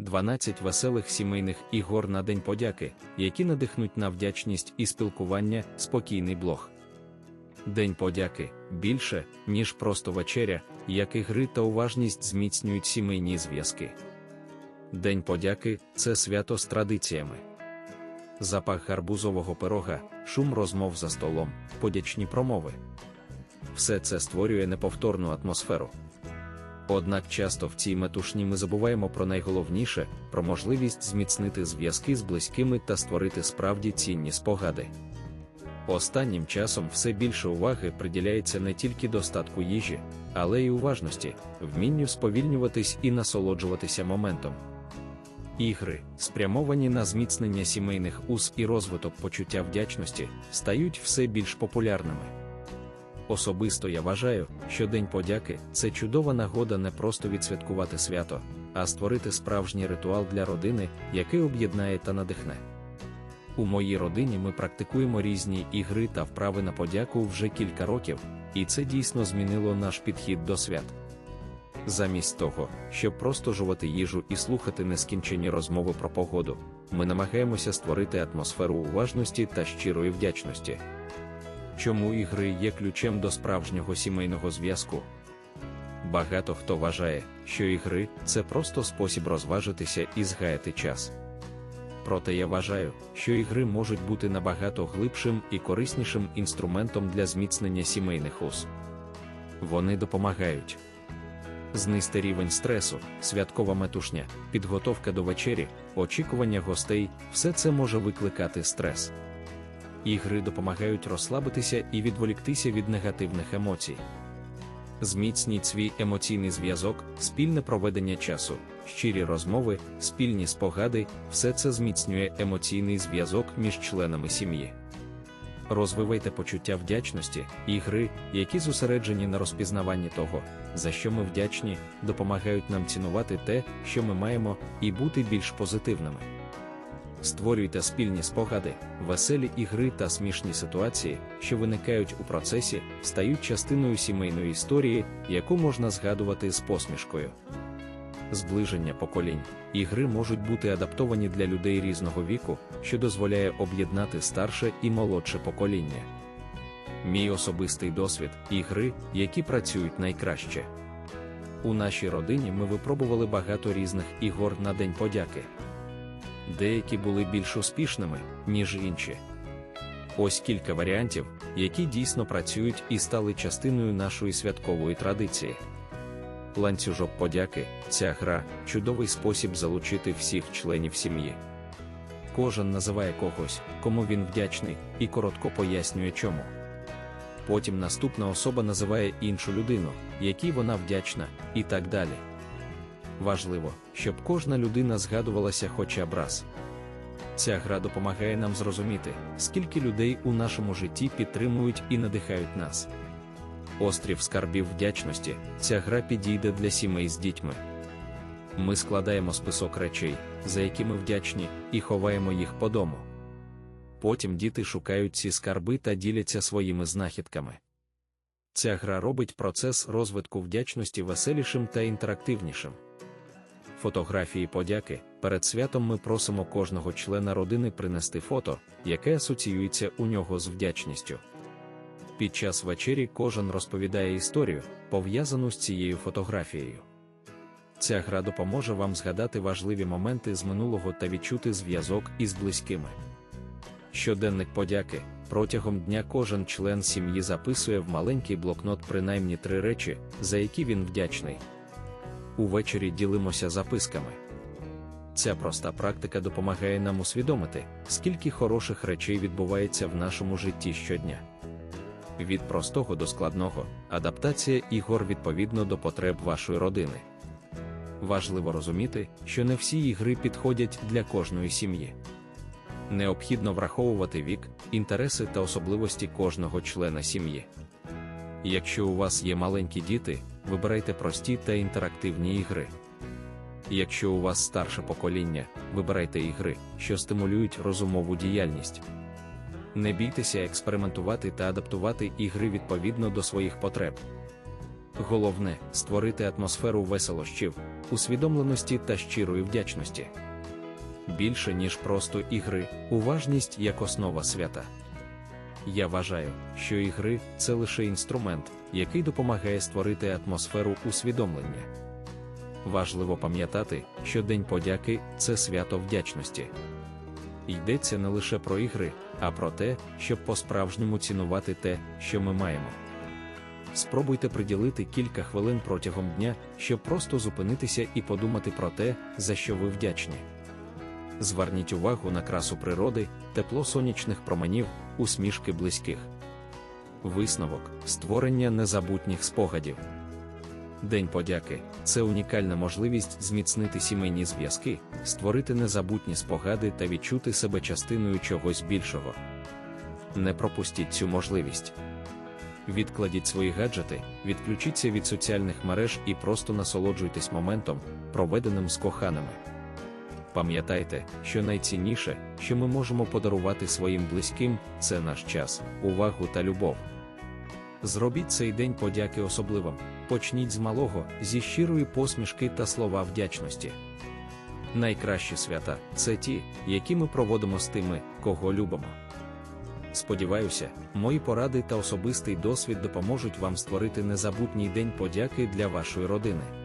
12 веселих сімейних ігор на День подяки, які надихнуть на вдячність і спілкування, спокійний блог. День подяки більше, ніж просто вечеря, як ігри та уважність зміцнюють сімейні зв'язки. День подяки це свято з традиціями. Запах гарбузового пирога, шум розмов за столом, подячні промови. Все це створює неповторну атмосферу. Однак часто в цій метушні ми забуваємо про найголовніше про можливість зміцнити зв'язки з близькими та створити справді цінні спогади. Останнім часом все більше уваги приділяється не тільки достатку їжі, але й уважності, вмінню сповільнюватись і насолоджуватися моментом. Ігри, спрямовані на зміцнення сімейних уз і розвиток почуття вдячності, стають все більш популярними. Особисто я вважаю, що День подяки це чудова нагода не просто відсвяткувати свято, а створити справжній ритуал для родини, який об'єднає та надихне. У моїй родині ми практикуємо різні ігри та вправи на подяку вже кілька років, і це дійсно змінило наш підхід до свят. Замість того, щоб просто жувати їжу і слухати нескінчені розмови про погоду, ми намагаємося створити атмосферу уважності та щирої вдячності. Чому ігри є ключем до справжнього сімейного зв'язку? Багато хто вважає, що ігри це просто спосіб розважитися і згаяти час. Проте я вважаю, що ігри можуть бути набагато глибшим і кориснішим інструментом для зміцнення сімейних уз. Вони допомагають знизити рівень стресу, святкова метушня, підготовка до вечері, очікування гостей все це може викликати стрес. Ігри допомагають розслабитися і відволіктися від негативних емоцій. Зміцніть свій емоційний зв'язок, спільне проведення часу, щирі розмови, спільні спогади все це зміцнює емоційний зв'язок між членами сім'ї. Розвивайте почуття вдячності, ігри, які зосереджені на розпізнаванні того, за що ми вдячні, допомагають нам цінувати те, що ми маємо, і бути більш позитивними. Створюйте спільні спогади, веселі ігри та смішні ситуації, що виникають у процесі, стають частиною сімейної історії, яку можна згадувати з посмішкою. Зближення поколінь. Ігри можуть бути адаптовані для людей різного віку, що дозволяє об'єднати старше і молодше покоління. Мій особистий досвід ігри, які працюють найкраще. У нашій родині ми випробували багато різних ігор на День подяки. Деякі були більш успішними, ніж інші. Ось кілька варіантів, які дійсно працюють і стали частиною нашої святкової традиції. Ланцюжок подяки ця гра чудовий спосіб залучити всіх членів сім'ї. Кожен називає когось, кому він вдячний, і коротко пояснює чому. Потім наступна особа називає іншу людину, якій вона вдячна, і так далі. Важливо, щоб кожна людина згадувалася хоча б раз. Ця гра допомагає нам зрозуміти, скільки людей у нашому житті підтримують і надихають нас. Острів скарбів вдячності ця гра підійде для сімей з дітьми. Ми складаємо список речей, за які ми вдячні, і ховаємо їх по дому. Потім діти шукають ці скарби та діляться своїми знахідками. Ця гра робить процес розвитку вдячності веселішим та інтерактивнішим. Фотографії подяки перед святом ми просимо кожного члена родини принести фото, яке асоціюється у нього з вдячністю. Під час вечері кожен розповідає історію, пов'язану з цією фотографією. Ця гра допоможе вам згадати важливі моменти з минулого та відчути зв'язок із близькими. Щоденник подяки протягом дня кожен член сім'ї записує в маленький блокнот принаймні три речі, за які він вдячний. Увечері ділимося записками. Ця проста практика допомагає нам усвідомити, скільки хороших речей відбувається в нашому житті щодня. Від простого до складного адаптація ігор відповідно до потреб вашої родини. Важливо розуміти, що не всі ігри підходять для кожної сім'ї. Необхідно враховувати вік, інтереси та особливості кожного члена сім'ї. Якщо у вас є маленькі діти, вибирайте прості та інтерактивні ігри. Якщо у вас старше покоління, вибирайте ігри, що стимулюють розумову діяльність. Не бійтеся експериментувати та адаптувати ігри відповідно до своїх потреб. Головне створити атмосферу веселощів, усвідомленості та щирої вдячності. Більше, ніж просто ігри, уважність як основа свята. Я вважаю, що ігри це лише інструмент, який допомагає створити атмосферу усвідомлення. Важливо пам'ятати, що День подяки це свято вдячності. Йдеться не лише про ігри, а про те, щоб по-справжньому цінувати те, що ми маємо. Спробуйте приділити кілька хвилин протягом дня, щоб просто зупинитися і подумати про те, за що ви вдячні. Зверніть увагу на красу природи, тепло сонячних променів, усмішки близьких. Висновок створення незабутніх спогадів. День подяки це унікальна можливість зміцнити сімейні зв'язки, створити незабутні спогади та відчути себе частиною чогось більшого. Не пропустіть цю можливість. Відкладіть свої гаджети, відключіться від соціальних мереж і просто насолоджуйтесь моментом, проведеним з коханими. Пам'ятайте, що найцінніше, що ми можемо подарувати своїм близьким, це наш час, увагу та любов. Зробіть цей день подяки особливим, почніть з малого, зі щирої посмішки та слова вдячності. Найкращі свята це ті, які ми проводимо з тими, кого любимо. Сподіваюся, мої поради та особистий досвід допоможуть вам створити незабутній день подяки для вашої родини.